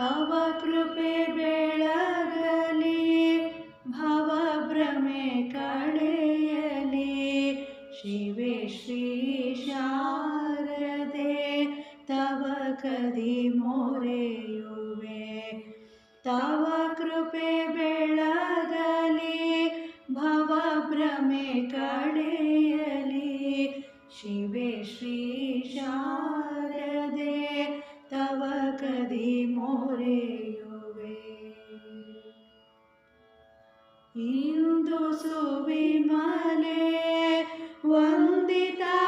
ತವ ಕೃಪೆ ಬೆಳಗಲಿ, ಭವಭ್ರಮೆ ಕಳೆಯಲಿ. ಶಿವೆ ಶ್ರೀ ಶಾರದೆ, ತವ ಕದಿ ಮೊರೆಯುವೆ. ತವ ಕೃಪೆ ಬೆಳಗಲಿ, ಭವಭ್ರಮೆ ಕಳೆಯಲಿ. ಶಿವೆ ಶ್ರೀ ಶಾ यदि मोरे योगे इंदु सुविमले वंदिता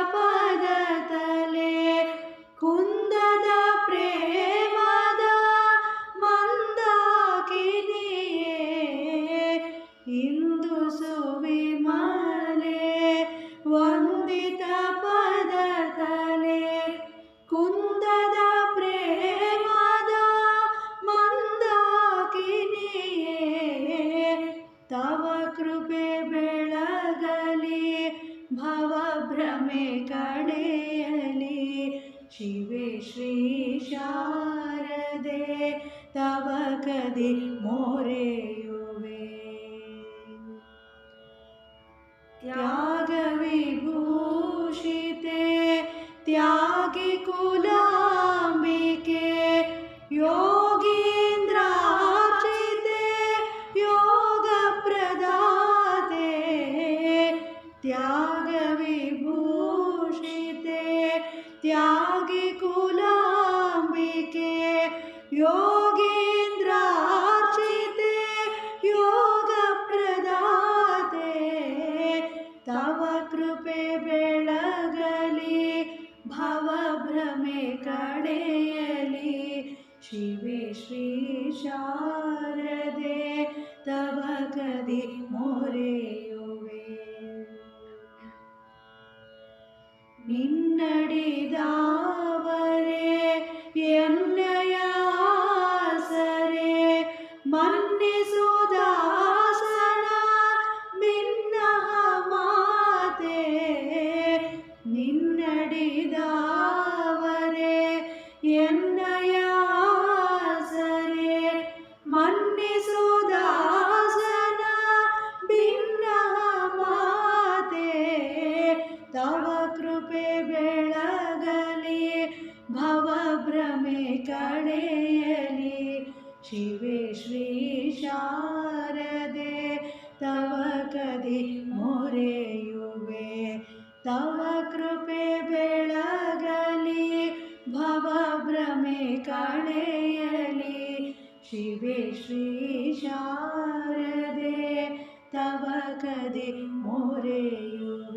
रमे कडेयले शिवे श्री शारदे तव कदि मोरेयुवे त्यागविभूषिते त्यागि कुलाम्बिके योगीन्द्राते योगप्रदा त्यागी कुलाम्बिके योगीन्द्रार्चिते योगप्रदाते। तव कृपे बेळगली भवभ्रमे कडेयली शिवे श्री शारदे तव कदि मोरेयुवे ಭವಭ್ರಮೆ ಕಡೆಯಲಿ. ಶಿವೆ ಶ್ರೀ ಶಾರದೆ, ತವ ಕದಿ ಮೊರೆಯುವೆ. ತವ ಕೃಪೆ ಬೆಳಗಲಿ, ಭವ ಭ್ರಮೆ ಕಡೆಯಲಿ. ಶಿವೆ ಶ್ರೀ ಶಾರದೆ, ತವ ಕದಿ ಮೊರೆಯುವೆ.